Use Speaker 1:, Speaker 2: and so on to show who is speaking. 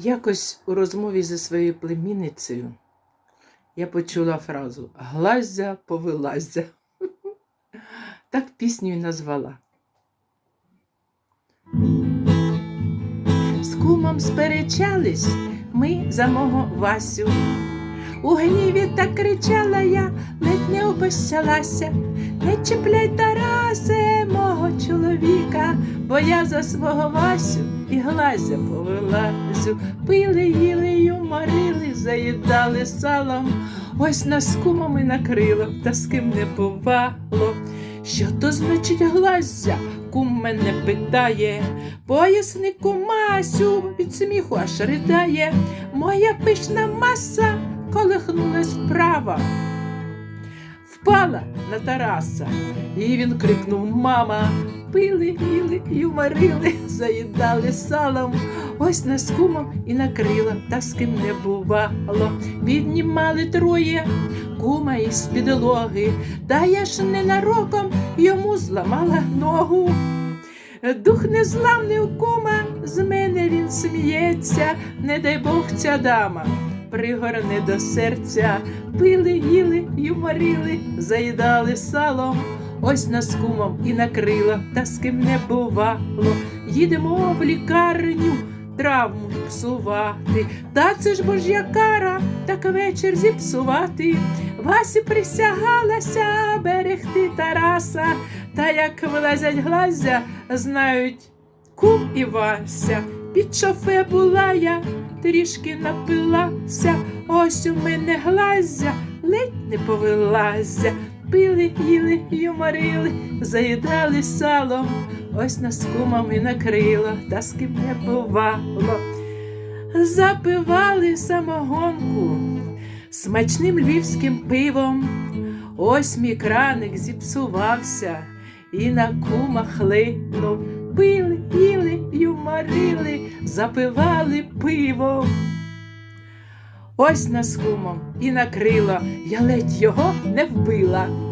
Speaker 1: Якось у розмові зі своєю племінницею я почула фразу Глазя повилазя. Так пісню й назвала. З кумом сперечались ми за мого Васю. У гніві так кричала я, ледь не обещалася. Не чіпляй Тарасе, мого чоловіка, бо я за свого Васю і глазя повилазю. Пили, їли, юморили, заїдали салом. Ось нас кумами накрило, та з ким не бувало. Що то значить глазя? Кум мене питає, поясни кумасю, від сміху аж ридає. Моя пишна маса колихнулась вправо. Впала на Тараса, і він крикнув Мама, пили, їли, юморили, заїдали салом. Ось нас кумом і накрило, та з ким не бувало. Піднімали троє кума із підлоги, та я ж ненароком йому зламала ногу. Дух незламний у кума, з мене він сміється, не дай Бог ця дама пригорне до серця, пили, їли, юморили, заїдали салом. Ось нас кумом і накрило, та з ким не бувало. Їдемо в лікарню, травму псувати. Та це ж божя кара, так вечір зіпсувати. Васі присягалася берегти Тараса, та як вилазять глазя, знають кум і Вася. Під шофе була я, трішки напилася, ось у мене глазя, ледь не повилазя. Пили, їли, юморили, заїдали салом, ось нас кумами накрило, та з ким не бувало. Запивали самогонку смачним львівським пивом. Ось мій краник зіпсувався і на кума хлинув. Пили, запивали пивом. Ось нас кумом і накрило, я ледь його не вбила.